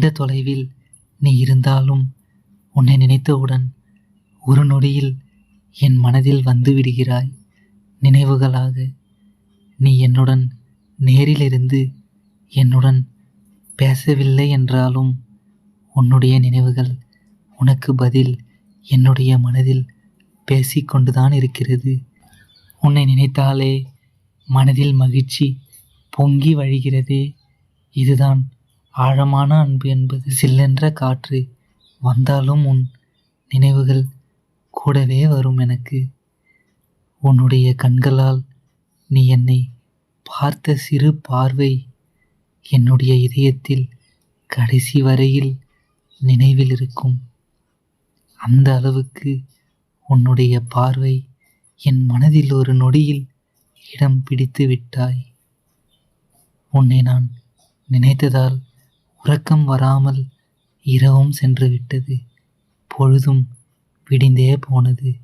நீண்ட தொலைவில் நீ இருந்தாலும் உன்னை நினைத்தவுடன் ஒரு நொடியில் என் மனதில் வந்து விடுகிறாய். நினைவுகளாக நீ என்னுடன் நேரிலிருந்து என்னுடன் பேசவில்லை என்றாலும் உன்னுடைய நினைவுகள் உனக்கு பதில் என்னுடைய மனதில் பேசிக்கொண்டுதான் இருக்கிறது. உன்னை நினைத்தாலே மனதில் மகிழ்ச்சி பொங்கி வழிகிறதே. இதுதான் ஆழமான அன்பு என்பது சில்லென்ற காற்று. வந்தாலும் உன் நினைவுகள் கூடவே வரும் எனக்கு. உன்னுடைய கண்களால் நீ என்னை பார்த்த சிறு பார்வை என்னுடைய இதயத்தில் கடைசி வரையில் நினைவில் இருக்கும். அந்த அளவுக்கு உன்னுடைய பார்வை என் மனதில் ஒரு நொடியில் இடம் பிடித்து விட்டாய். உன்னை நான் நினைத்ததால் உறக்கம் வராமல் இரவும் சென்று விட்டது. பொழுதும் விடிந்தே போனது.